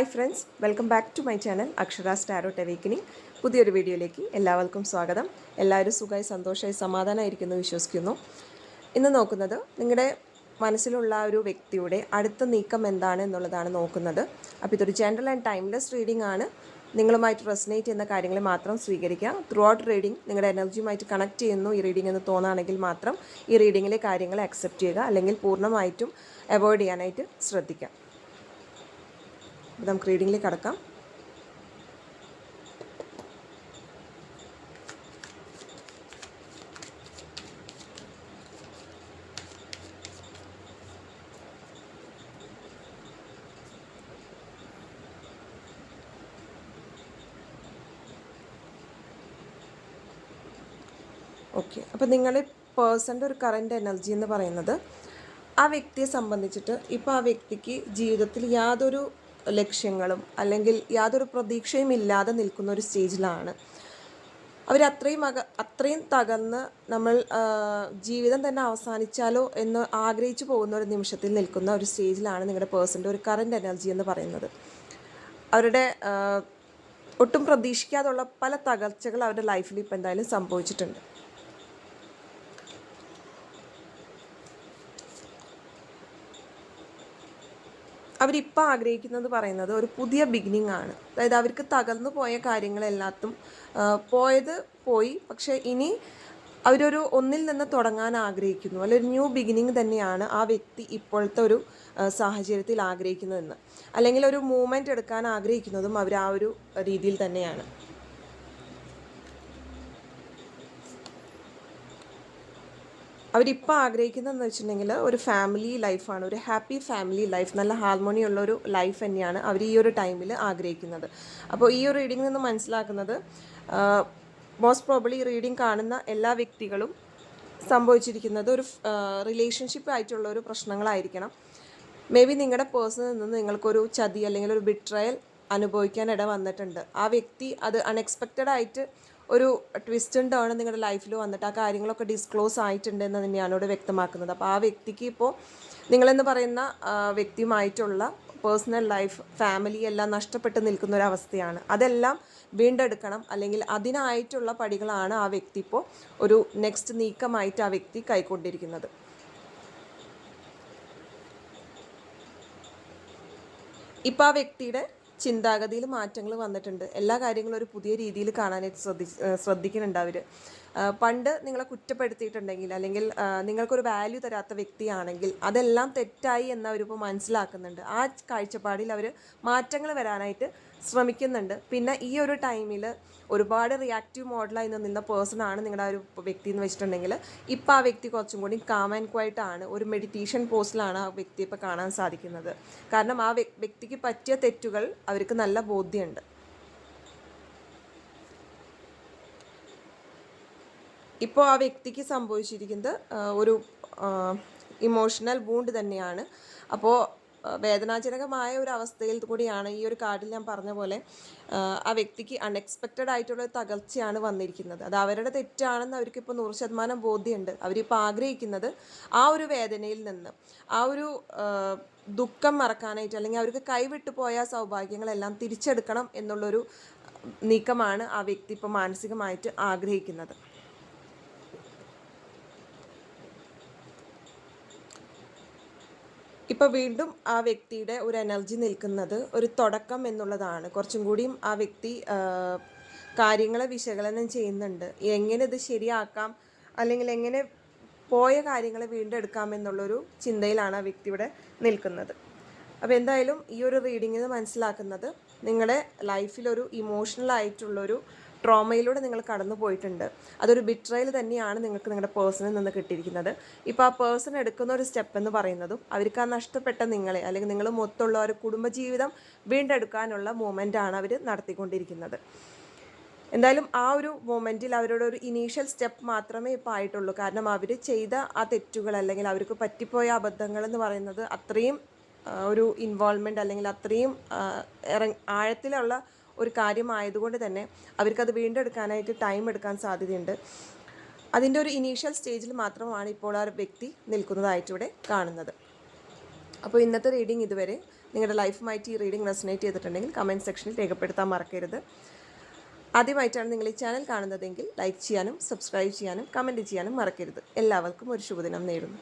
Hi friends welcome back to my channel Akshara സ്റ്റാരോട്ട് awakening. പുതിയൊരു വീഡിയോയിലേക്ക് എല്ലാവർക്കും സ്വാഗതം. എല്ലാവരും സുഖമായി സന്തോഷമായി സമാധാനമായിരിക്കുന്നു വിശ്വസിക്കുന്നു. ഇന്ന് നോക്കുന്നത് നിങ്ങളുടെ മനസ്സിലുള്ള ഒരു വ്യക്തിയുടെ അടുത്ത നീക്കം എന്താണ് എന്നുള്ളതാണ് നോക്കുന്നത്. അപ്പോൾ ഇതൊരു ജനറൽ ആൻഡ് ടൈംലെസ് റീഡിംഗ് ആണ്. നിങ്ങളുമായിട്ട് റെസനേറ്റ് ചെയ്യുന്ന കാര്യങ്ങൾ മാത്രം സ്വീകരിക്കുക. ത്രൂ ഔട്ട് റീഡിംഗ് നിങ്ങളുടെ എനർജിയുമായിട്ട് കണക്ട് ചെയ്യുന്നു. ഈ റീഡിംഗ് എന്ന് തോന്നുകയാണെങ്കിൽ മാത്രം ഈ റീഡിങ്ങിലെ കാര്യങ്ങൾ അക്സെപ്റ്റ് ചെയ്യുക. അല്ലെങ്കിൽ പൂർണമായിട്ടും അവോയ്ഡ് ചെയ്യാനായിട്ട് ശ്രദ്ധിക്കുക. അപ്പോൾ നമുക്ക് റീഡിങ്ങിലേക്ക് കടക്കാം. ഓക്കെ അപ്പോൾ നിങ്ങളുടെ പേഴ്സന്റെ ഒരു കറന്റ് എനർജി എന്ന് പറയുന്നത് ആ വ്യക്തിയെ സംബന്ധിച്ചിട്ട് ഇപ്പോൾ ആ വ്യക്തിക്ക് ജീവിതത്തിൽ യാതൊരു ലക്ഷ്യങ്ങളും അല്ലെങ്കിൽ യാതൊരു പ്രതീക്ഷയും ഇല്ലാതെ നിൽക്കുന്ന ഒരു സ്റ്റേജിലാണ്. അവരത്രയും അക അത്രയും തകർന്ന് നമ്മൾ ജീവിതം തന്നെ അവസാനിച്ചാലോ എന്ന് ആഗ്രഹിച്ചു പോകുന്ന ഒരു നിമിഷത്തിൽ നിൽക്കുന്ന ഒരു സ്റ്റേജിലാണ് നിങ്ങളുടെ പേഴ്സന്റെ ഒരു കറന്റ് എനർജി എന്ന് പറയുന്നത്. അവരുടെ ഒട്ടും പ്രതീക്ഷിക്കാതുള്ള പല തകർച്ചകൾ അവരുടെ ലൈഫിൽ ഇപ്പോൾ എന്തായാലും സംഭവിച്ചിട്ടുണ്ട്. അവരിപ്പോൾ ആഗ്രഹിക്കുന്നത് പറയുന്നത് ഒരു പുതിയ ബിഗിനിങ് ആണ്. അതായത് അവർക്ക് തകർന്നു പോയ കാര്യങ്ങളെല്ലാത്തും പോയത് പോയി. പക്ഷേ ഇനി അവരൊരു ഒന്നിൽ നിന്ന് തുടങ്ങാൻ ആഗ്രഹിക്കുന്നു. അല്ലെ ഒരു ന്യൂ ബിഗിനിങ് തന്നെയാണ് ആ വ്യക്തി ഇപ്പോഴത്തെ ഒരു സാഹചര്യത്തിൽ ആഗ്രഹിക്കുന്നതെന്ന്. അല്ലെങ്കിൽ ഒരു മൂവ്മെന്റ് എടുക്കാൻ ആഗ്രഹിക്കുന്നതും അവർ ആ ഒരു രീതിയിൽ തന്നെയാണ്. അവരിപ്പോൾ ആഗ്രഹിക്കുന്നതെന്ന് വെച്ചിട്ടുണ്ടെങ്കിൽ ഒരു ഫാമിലി ലൈഫാണ് ഒരു ഹാപ്പി ഫാമിലി ലൈഫ് നല്ല ഹാർമോണി ഉള്ള ഒരു ലൈഫ് തന്നെയാണ് അവർ ഈ ഒരു ടൈമിൽ ആഗ്രഹിക്കുന്നത്. അപ്പോൾ ഈ ഒരു റീഡിംഗിൽ നിന്ന് മനസ്സിലാക്കുന്നത് മോസ്റ്റ് പ്രോബ്ലി റീഡിംഗ് കാണുന്ന എല്ലാ വ്യക്തികളും സംഭവിച്ചിരിക്കുന്നത് ഒരു റിലേഷൻഷിപ്പ് ആയിട്ടുള്ള ഒരു പ്രശ്നങ്ങളായിരിക്കണം. മേ ബി നിങ്ങളുടെ പേഴ്സണിൽ നിന്ന് നിങ്ങൾക്കൊരു ചതി അല്ലെങ്കിൽ ഒരു ബിട്രയൽ അനുഭവിക്കാൻ ഇട വന്നിട്ടുണ്ട്. ആ വ്യക്തി അത് അൺഎക്സ്പെക്റ്റഡ് ആയിട്ട് ഒരു ട്വിസ്റ്റ് ഉണ്ടാണ് നിങ്ങളുടെ ലൈഫിൽ വന്നിട്ട്. ആ കാര്യങ്ങളൊക്കെ ഡിസ്ക്ലോസ് ആയിട്ടുണ്ട് എന്ന് തന്നെയാണ് ഇവിടെ വ്യക്തമാക്കുന്നത്. അപ്പോൾ ആ വ്യക്തിക്ക് ഇപ്പോൾ നിങ്ങളെന്ന് പറയുന്ന വ്യക്തിയുമായിട്ടുള്ള പേഴ്സണൽ ലൈഫ് ഫാമിലി എല്ലാം നഷ്ടപ്പെട്ട് നിൽക്കുന്ന ഒരു അവസ്ഥയാണ്. അതെല്ലാം വീണ്ടെടുക്കണം. അല്ലെങ്കിൽ അതിനായിട്ടുള്ള പടികളാണ് ആ വ്യക്തി ഇപ്പോൾ ഒരു നെക്സ്റ്റ് നീക്കമായിട്ട് ആ വ്യക്തി കൈക്കൊണ്ടിരിക്കുന്നത്. ഇപ്പോൾ ആ വ്യക്തിയുടെ ചിന്താഗതിയിൽ മാറ്റങ്ങൾ വന്നിട്ടുണ്ട്. എല്ലാ കാര്യങ്ങളും ഒരു പുതിയ രീതിയിൽ കാണാനായിട്ട് ശ്രദ്ധി ശ്രദ്ധിക്കുന്നുണ്ട് അവർ പണ്ട് നിങ്ങളെ കുറ്റപ്പെടുത്തിയിട്ടുണ്ടെങ്കിൽ അല്ലെങ്കിൽ നിങ്ങൾക്കൊരു വാല്യൂ തരാത്ത വ്യക്തിയാണെങ്കിൽ അതെല്ലാം തെറ്റായി എന്ന് അവരിപ്പോൾ മനസ്സിലാക്കുന്നുണ്ട്. ആ കാഴ്ചപ്പാടിൽ അവർ മാറ്റങ്ങൾ വരാനായിട്ട് ശ്രമിക്കുന്നുണ്ട്. പിന്നെ ഈ ഒരു ടൈമിൽ ഒരുപാട് റിയാക്റ്റീവ് മോഡലായി നിന്ന പേഴ്സൺ ആണ് നിങ്ങളുടെ ഒരു വ്യക്തി എന്ന് വെച്ചിട്ടുണ്ടെങ്കിൽ ഇപ്പോൾ ആ വ്യക്തി കുറച്ചും കൂടി കാം ആൻഡ് ക്വയറ്റ് ആണ്. ഒരു മെഡിറ്റേഷൻ പോസ്റ്റിലാണ് ആ വ്യക്തി ഇപ്പോൾ കാണാൻ സാധിക്കുന്നത്. കാരണം ആ വ്യക്തിക്ക് പറ്റിയ തെറ്റുകൾ അവർക്ക് നല്ല ബോധ്യമുണ്ട് ഇപ്പോൾ ആ വ്യക്തിക്ക് സംഭവിച്ചിരിക്കുന്നത് ഒരു ഇമോഷണൽ ബൂണ്ട് തന്നെയാണ്. അപ്പോൾ വേദനാജനകമായ ഒരു അവസ്ഥയിൽ കൂടിയാണ് ഈ ഒരു കാർഡിൽ ഞാൻ പറഞ്ഞ പോലെ ആ, വ്യക്തിക്ക് അൺഎക്സ്പെക്റ്റഡ് ആയിട്ടുള്ള ഒരു തകർച്ചയാണ് വന്നിരിക്കുന്നത്. അത് അവരുടെ തെറ്റാണെന്ന് അവർക്ക് ഇപ്പോൾ നൂറ് ശതമാനം ബോധ്യമുണ്ട്. അവരിപ്പോൾ ആഗ്രഹിക്കുന്നത് ആ ഒരു വേദനയിൽ നിന്ന് ആ ഒരു ദുഃഖം മറക്കാനായിട്ട് അല്ലെങ്കിൽ അവർക്ക് കൈവിട്ടു പോയ സൗഭാഗ്യങ്ങളെല്ലാം തിരിച്ചെടുക്കണം എന്നുള്ളൊരു നീക്കമാണ് ആ വ്യക്തി ഇപ്പോൾ മാനസികമായിട്ട് ആഗ്രഹിക്കുന്നത്. ഇപ്പോൾ വീണ്ടും ആ വ്യക്തിയുടെ ഒരു എനർജി നിൽക്കുന്നത് ഒരു തുടക്കം എന്നുള്ളതാണ്. കുറച്ചും കൂടിയും ആ വ്യക്തി കാര്യങ്ങളെ വിശകലനം ചെയ്യുന്നുണ്ട്. എങ്ങനെ ഇത് ശരിയാക്കാം അല്ലെങ്കിൽ എങ്ങനെ പോയ കാര്യങ്ങളെ വീണ്ടെടുക്കാം എന്നുള്ളൊരു ചിന്തയിലാണ് ആ വ്യക്തി ഇവിടെ നിൽക്കുന്നത്. അപ്പോൾ എന്തായാലും ഈ ഒരു റീഡിങ്ങിൽ മനസ്സിലാക്കുന്നത് നിങ്ങളുടെ ലൈഫിലൊരു ഇമോഷണൽ ആയിട്ടുള്ളൊരു ട്രോമയിലൂടെ നിങ്ങൾ കടന്നു പോയിട്ടുണ്ട്. അതൊരു ബിട്രയൽ തന്നെയാണ് നിങ്ങൾക്ക് നിങ്ങളുടെ പേഴ്സണിൽ നിന്ന് കിട്ടിയിരിക്കുന്നത്. ഇപ്പോൾ ആ പേഴ്സൺ എടുക്കുന്ന ഒരു സ്റ്റെപ്പ് എന്ന് പറയുന്നതും അവർക്ക് ആ നഷ്ടപ്പെട്ട നിങ്ങളെ അല്ലെങ്കിൽ നിങ്ങൾ മൊത്തമുള്ള ഒരു കുടുംബജീവിതം വീണ്ടെടുക്കാനുള്ള മൂമെന്റാണ് അവർ നടത്തിക്കൊണ്ടിരിക്കുന്നത്. എന്തായാലും ആ ഒരു മൊമെന്റിൽ അവരുടെ ഒരു ഇനീഷ്യൽ സ്റ്റെപ്പ് മാത്രമേ ഇപ്പോൾ ആയിട്ടുള്ളൂ. കാരണം അവർ ചെയ്ത ആ തെറ്റുകൾ അല്ലെങ്കിൽ അവർക്ക് പറ്റിപ്പോയ അബദ്ധങ്ങൾ എന്ന് പറയുന്നത് അത്രയും ഒരു ഇൻവോൾവ്മെന്റ് അല്ലെങ്കിൽ അത്രയും ഇറ ആഴത്തിലുള്ള ഒരു കാര്യമായതുകൊണ്ട് തന്നെ അവർക്കത് വീണ്ടെടുക്കാനായിട്ട് ടൈം എടുക്കാൻ സാധ്യതയുണ്ട്. അതിന്റെ ഒരു ഇനീഷ്യൽ സ്റ്റേജിൽ മാത്രമാണ് ഇപ്പോൾ ആ വ്യക്തി നിൽക്കുന്നതായിട്ട് ഇവിടെ കാണുന്നത്. അപ്പോൾ ഇന്നത്തെ റീഡിംഗ് ഇതുവരെ നിങ്ങളുടെ ലൈഫുമായിട്ട് ഈ റീഡിംഗ് റെസനേറ്റ് ചെയ്തിട്ടുണ്ടെങ്കിൽ കമന്റ് സെക്ഷനിൽ രേഖപ്പെടുത്താൻ മറക്കരുത്. ആദ്യമായിട്ടാണ് നിങ്ങൾ ഈ ചാനൽ കാണുന്നതെങ്കിൽ ലൈക്ക് ചെയ്യാനും സബ്സ്ക്രൈബ് ചെയ്യാനും കമന്റ് ചെയ്യാനും മറക്കരുത്. എല്ലാവർക്കും ഒരു ശുഭദിനം നേരുന്നു.